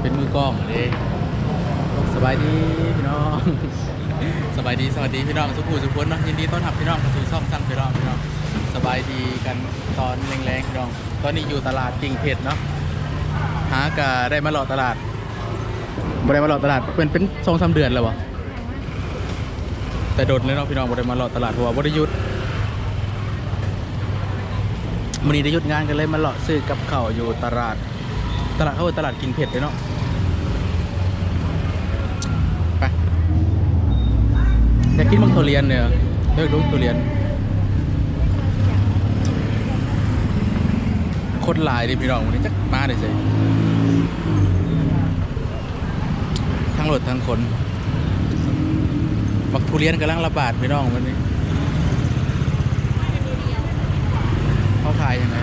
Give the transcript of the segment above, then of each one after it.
เป็นมือกล้องเลยสบายดีพี่น้อง สบายดีสวัสดีพี่น้องสุขุสุขคนเนาะยินดีต้อนรับพี่น้องเข้าสู่ช่องสั้นพี่น้องพี่น้องสบายดีกันตอนแรงๆพี่น้อง ตอนนี้อยู่ตลาดกิ่งเพชรเนาะหากะได้มาหลอดตลาดบ่ได้มาหลอดตลาดเป็นเป็นสองสามเดือนแล้ววะแต่โดดเลยเนาะพี่น้องบ่ได้มาหลอดตลาดเพราะว่าบ่ได้หยุดมันนี้ได้หยุดงานกันเลยมาหลอดซื้อกับข้าวอยู่ตลาด ตลาดเขาเป็นตลาดกินเผ็ดเลยเนาะไปอยากกินมังทุเรียนเนี่ยเลือกลูกทุเรียน คนหลายดิพี่น้องวันนี้จักมาเลยสิทั้งรถทั้งคนบักทุเรียนกำลังระบาดพี่น้องวันนี้เขาขายยังไง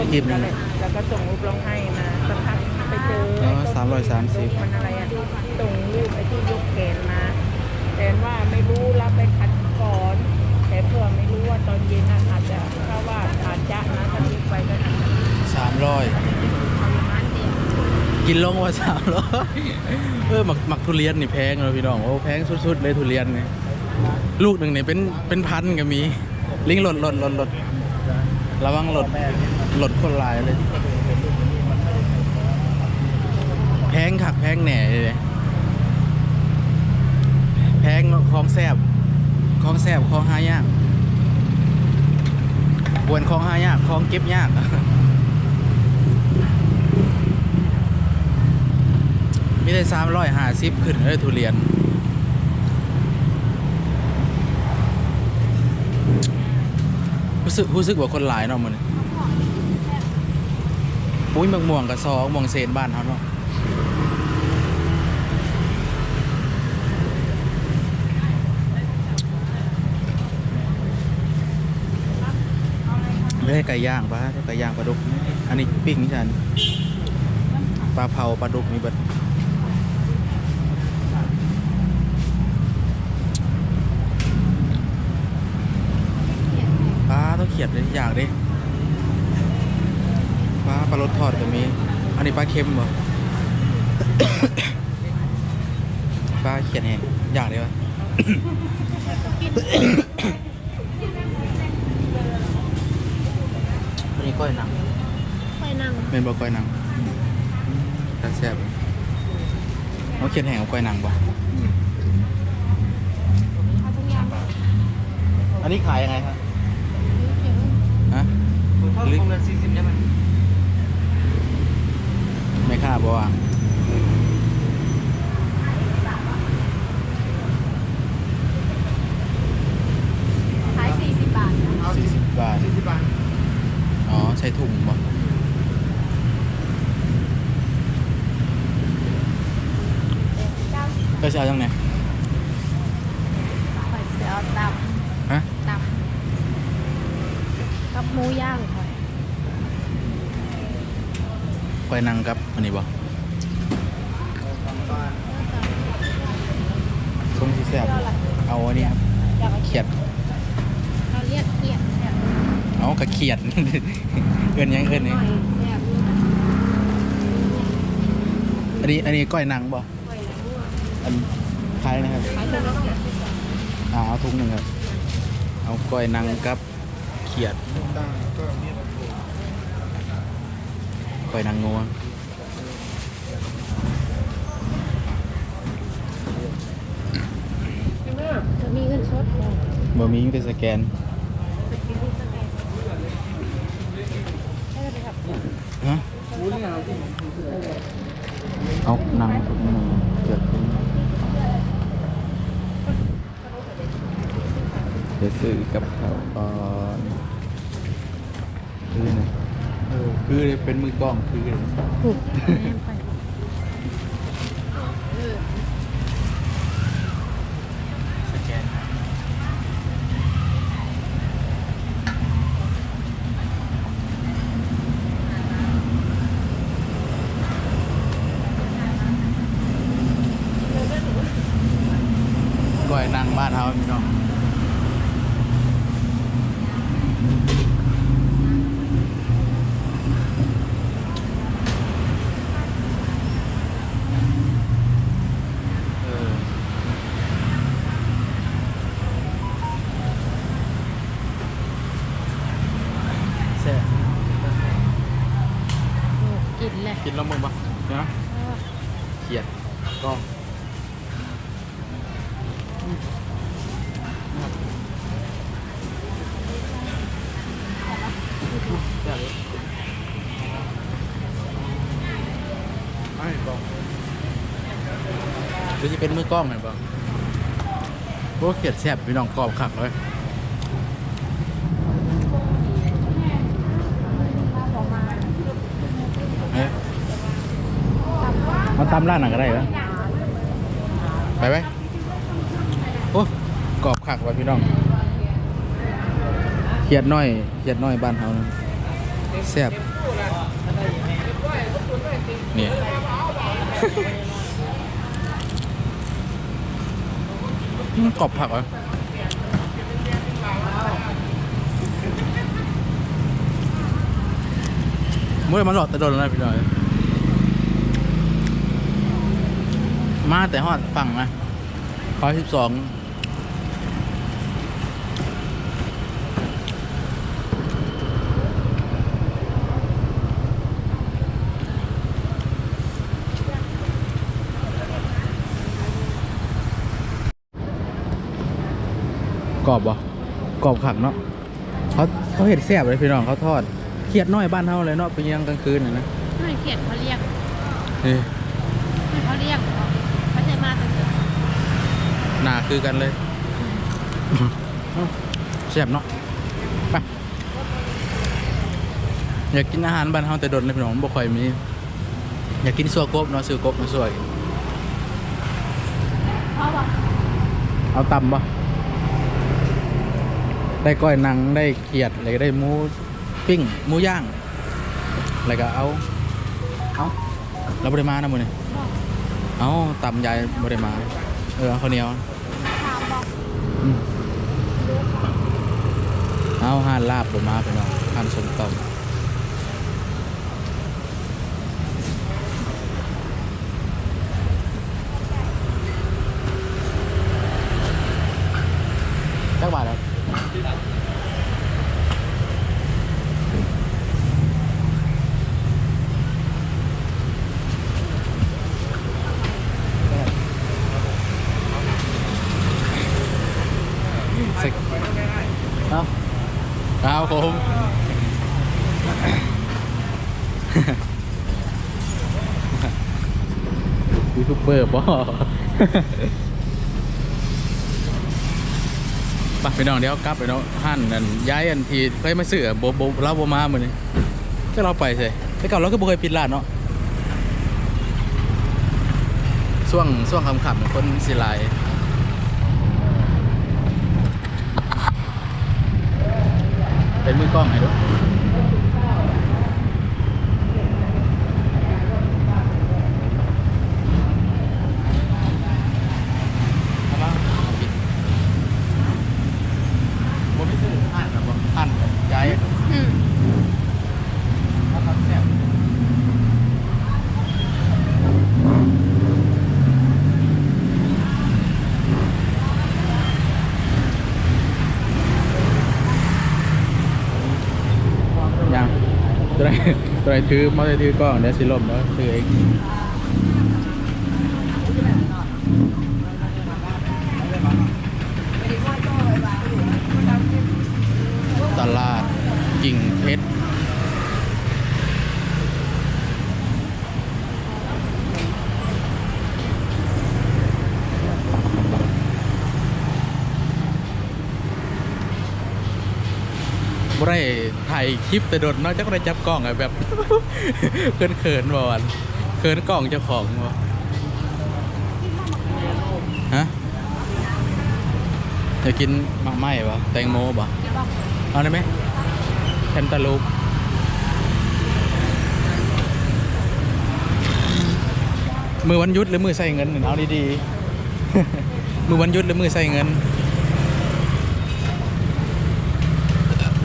ต้มหยิบหนึ่งแล้วก็ส่งรูปร้องไห้มาสักพักไปเจออ๋อ330มันอะไรอะส่งรูปไอ้ที่ยกแขนมาแต่ว่าไม่รู้รับไปคัดก่อน แต่เพื่อไม่รู้ว่าตอนเย็นน่ะอาจจะถ้าว่าอาจจะนะถ้าลุกไปก็อาจจะสามร้อยประมาณเดียวกินลงว่าสามร้อยเออหมักหมักทุเรียนนี่แพงเลยพี่น้องโอ้แพงสุดๆเลยทุเรียนนี่ลูกหนึ่งนี่เป็นเป็นพันก็มี ลิงหลดหลดหลดหลดระวังหลด หลดคนลายเลย แพงคักแพงแหน่เลยแพงคลองแซบคลองแซบคลองหายากบวนคลองหายากคลองเก็บยากมีได้สามร้อยห้าสิบขึ้นเลยทุเรียนรู้สึกรู้สึกว่าคนหลายเนาะมัน ปุ้ยมืองม่วงกับซอม่วงเซนบ้านเขาเนาะเลยไก่ย่างปะไก่ย่างปลาดุก อันนี้ปิ้งนี่ฉันปลาเผาปลาดุกนี่เบิดปลาต้องเขียดเลยอยากดิ ปลาปลารสทอดก็มี อันนี้ปลาเค็มเหรอปลาเขียดแห้งอยากเลยวะอันนี้ก้อยหนังไปนั่งเป็นบ่ก้อยหนังแต่แซ่บเอาเขียดแห้งกับก้อยหนังบ่อันนี้ขายยังไงครับฮะเขาคงละสี่สิบได้ไหมไม่ ค่าบ่ว่าขาย40บาทเอาสี่สิบบาท สี่สิบบาทอ๋อ ใช้ถุงบ่ก็จะเอาจังไหนข่อยจะเอาตับฮะ ตับกับหมูย่างข่อ ยก้อยนังกับอันนี้บ่ทรงที่แซ่บเอาอันนี้ครับอยากเขียดเราเรียกเขียดเนี่ยเอากระเขียดเอินหยังเอินนี่ข่อยเนี่ยอันนี้อันนี้ก้อยนังบ่ข่อยละมั่วอันคล้ายนะครับขายตัวละสิบอ่าเอาถุงหนึ่งครับ เอาก้อยนังกับ เขียดต่างก็มีรา คาก้อยนังงัวจะมีเงินสดบ่บ่มีอยู่แต่สแกนไปกินที่สแกนให้เราไปขับฮะอู้นี่เอาที่เอานังถุงหนึ่งเขียดถุงเดี๋ยวซื้อกับข้าวก่อนคือนะเออ คือเลยเป็นมือกล้องคือเลยถูกแม่ไปสแกนก้อยนั่งบ้านเฮาพี่น้อง กินแล้วมึงปะเนาะเขียดกล้อง ไม่กล้องหรือจะเป็นมือกล้องไงบ้างพวกเขียดแซ่บพี่น้องกรอบขักเลยเอ๊ะมาตำร้านหนังก็ได้เหรอไปไหม โอ้กรอบขักว่ะพี่น้องเขียดน้อยเขียดน้อยบ้านเฮาแซ่บเนี่ยกรอบผักเหรอมื่อมันหลอดแต่โดนแล้วพี่น้อย มาแต่ฮอดฝั่งนะร้อยสิบสอง รอบบ่กรอบขักเนาะเขาเขาเห็ดแซ่บเลยพี่น้องเขาทอดเขียดน้อยบ้านเฮาเลยเนาะไปยังกลางคืนน่ะนะไม่เขียนเขาเรียกนี่ไม่เขาเรียกเขาใช้มาตั้งแต่หนาคือกันเลยแซ่บเนาะไปอยากกินอาหารบ้านเฮาแต่โดนเลยพี่น้องบ่ค่อยมีอยากกินสัวกบเนาะซื้อกบมาสวยเพราะว่าเอาตำปะ ได้ก้อยหนังได้เขียดอะไรก็ได้หมูปิ้งหมูย่างอะไรก็เอาเอาเราบริมานะมือนี่เอาตำยายบริมาเออเอาข้าวเหนียวถามบอกอืมเอาห่านลาบบมาไปน้องห่านสมตำจักบาทครับสิเอาครับผม ยูทูบเบอร์ป่ปไปน้องเดี๋ยวกลับไปเนาะหั่นนั่นย้ายอันทีเคยมาซื้อโบโบเราโบมาเหมือนนี่ก็เราไปใช่แต่ก่าเราก็บ่เคยปิดร้านเนาะช่วงช่วงคำขับคนสิหลายเป็นมือกล้องไงด้วยเอามาเอาปิด ผมไม่ซื้อหั่นนะผมหั่นย้าย อืม ถ้าทำแซ่บยังตัวไหน ตัวไหนถือมาได้ถือกล้องเดี๋ยวสิลมแล้วถือเองตลาดกิ่งเพชรบ่ได้ถ่าย คลิปแต่โดนเนอกจากได้จับกล้องอะแบบเขินเขินๆบ่วันเขินกล้องเจ้าของบ่ฮะจะกินมะไม้ปะแตงโมปะเดี๋ยวบอเอาได้ไหมแคนตาลูปมือวันยุดหรือมือใส่เงินเอาดีๆ มือวันยุดหรือมือใส่เงิน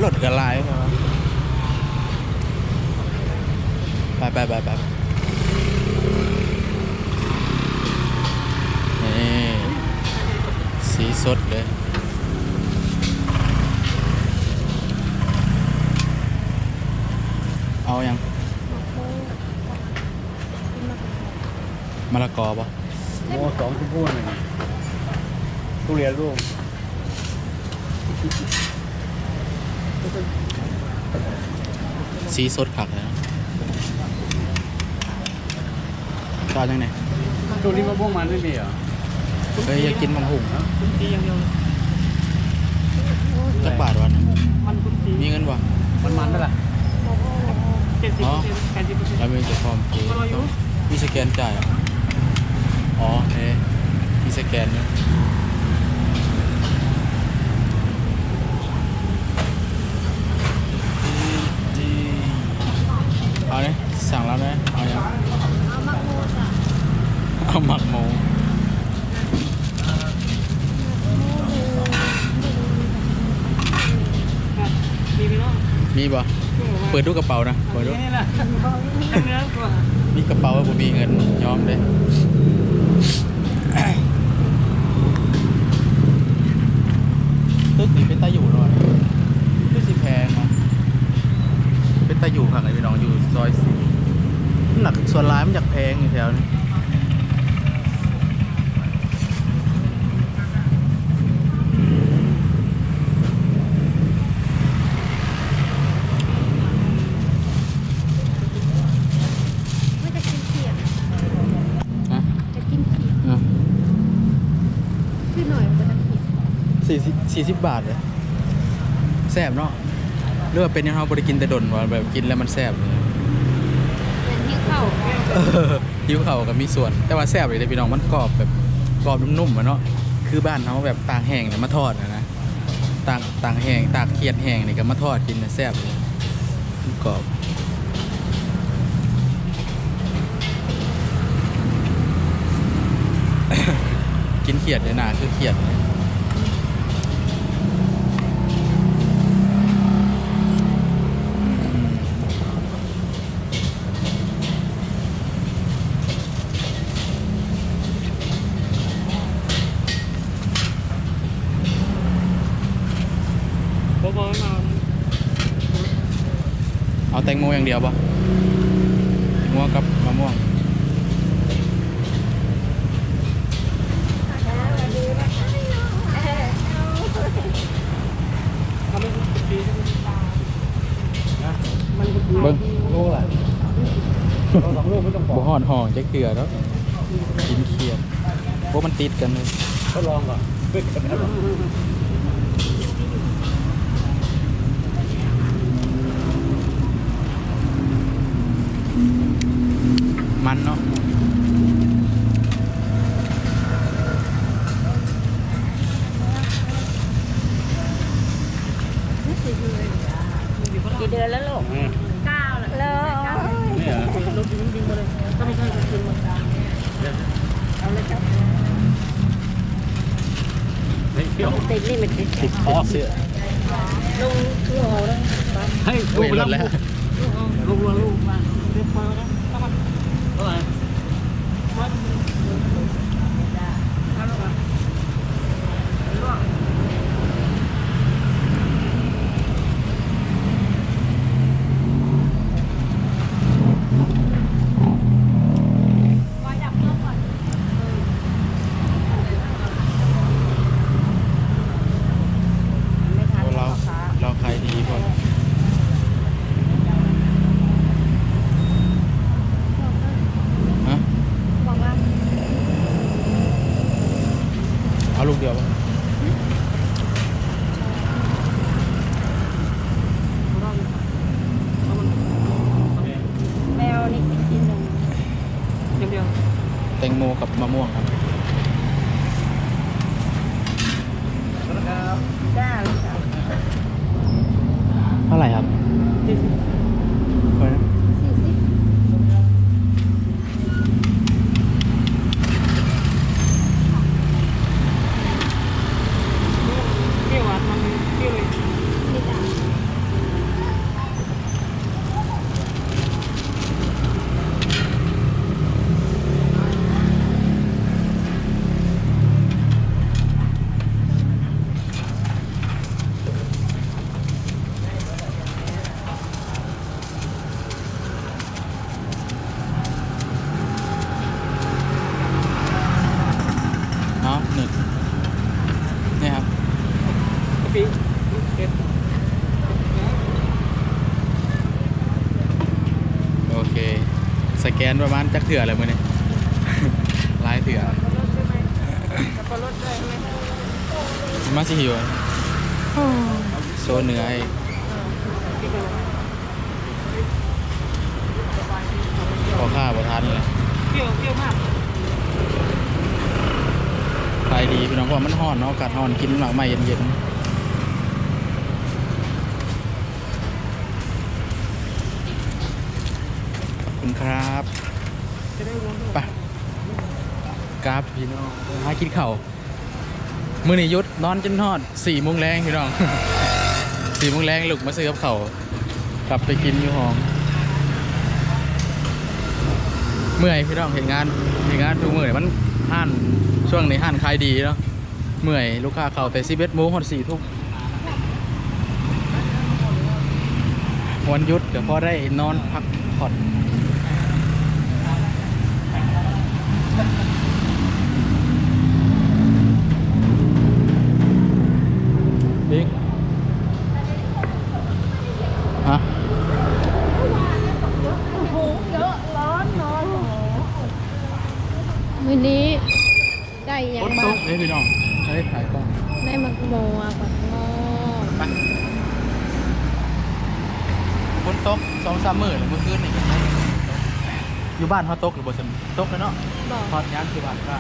รถกระลายไป ไปไปไปนี่สีสดเลยเอายังมะละกอปะโมสองชั่วโมงหนึ่งทุเรียนลูกสีสดขักเล ยนะก็จังไหนตัวนี้มะม่วงมันไม่มีเหรอเฮ้ยอยากกินมังหุงคุณจีอย่างเดียวจักบาทวันยมันคุณจีมีเงินวะมันมันนั่นแหละเจ็ดสิบอ๋อแปดสิบเปอร์เซ็นต์แล้วมีจะพร้อมเพย์มีสแกนจ่ายเหรออ๋อเฮ้มีสแกนเนี่ยเอาเนี่ยสั่งแล้วนะเอายัง เอามะม่วงอะ เอาหมักหมู มีพี่น้อง มีป่ะเปิดดูกระเป๋านะเปิดดูนี่แหละเนื้อกว่ามีกระเป๋าผมมีเงินยอมเลยตึกนี้เป็นตาอยู่หรอตึกสิแพงเนาะเป็นตาอยู่ค่ะไอ้พี่น้องอยู่ซอยสี่หนักส่วนร้ายมันอยากแพงอยู่แถวนี้ ไม่จะกินเขียด อะ จะกินเขียด อะ คือหน่อยมันจะกิน สี่สิบสี่สิบบาทเลยแซ่บเนาะเรื่องเป็นยังไงบริกินแต่ดนว่าแบบกินแล้วมันแซ่บเลยเป็นที่เข่าเออหิวเข่าวกับมีส่วน แต่ว่าแซ่บเลยเด้อพี่น้องมันกรอบแบบกรอบนุ่มๆอะเนาะคือบ้านเขาแบบตากแห้งเนี่ยมาทอดอะนะตากตากแห้งตากเคียดแห้งนี่ก็มาทอดกินน่ะแซ่บเลยมันกรอบกินเขียดเนี่ยนะคือเขียดเลยอืม บอบอมา เอาแตงโมอย่างเดียวปะแตงโมกับมะม่วงทำให้คุณจีนะมันคุณจีเบิ้งลูกอะไรเราสองลูกไม่ต้องบอบ่กหอดห่อจะเกลือแล้วกินเขียดเพราะมันติดกันเลยก็ลองก่อนเพื่อกันนะ มันเนาะกี่เดือนแล้วลูกเก้าแล้วเลยนี่เหรอรถดิ้งดิ้งมาเลยถ้าไม่ใช่ก็คือมันเอาเลยครับเฮ้ยเดี๋ยวติดนี่มันติดติดคอเสื้อลุงคือโหแล้วให้ลูเว้กยไปลรับดแล้วลูกลูกลูกมาเรียบร้อยแล้วเท่าไหร่ วายดับเครื่องก่อน ไม่ทัน เรา ค่ะ เราขายดีพอฮะ บอกว่า เอาลูกเดียวปะ แมวนี่กินหนึ่ง เดียวเดียว แตงโมกับมะม่วงครับ ได้เลยค่ะ เท่าไหร่ครับ สี่สิบ เท่าไหร่นะ สี่สิบ เปรี้ยวหวานมันเปรี้ยวเลย นี่จ้ะ สแกนประมาณจักเถื่ออะไรมือนี่หลายเถื่อสับปะรดใช่ไหมสับปะรดด้วยไหมมาสิหิวอะโซนเหนือไอ้พอข้าบ่ทันเลยเปรี้ยวเปรี้ยวมากขายดีพี่น้องเพราะว่ามันฮ้อนเนาะอากาศฮ้อนกินหมากใหม่เย็นๆขอบ คุณครับจะไปกราฟพี่น้องหากินเข่ามือนี่ยุดนอนจนทอดสี่โมงแรงพี่น้องสี่โมงแรงลุกมาซื้อกับเขากลับไปกินอยู่ห้องเมื่อยพี่น้องเห็นงานเห็นงานทุกมื่อยมันห้านช่วงในห้านขายดีเนาะเมื่อยลูกค้าเข่าแต่สิบเอ็ดโมงหดสี่ทุ่มวันยุดเดี๋ยวพอได้นอนพักผ่อน บิ๊กฮะ โอ้โหเยอะร้อนนอนโอ้โห มื้อนี้ได้หยั ฝ ง นต บ้าง กเลยพี่น้องเฮ้ยขายกล้อง ได้มักโมอะปักงอ ไปฝนตกสองสามมื้อแล้วเมื่อคืนนี่ อยู่บ้านเขาตกหรือบ่สนตกแล้วเนาะบอกทอดงานคือบ้านข้า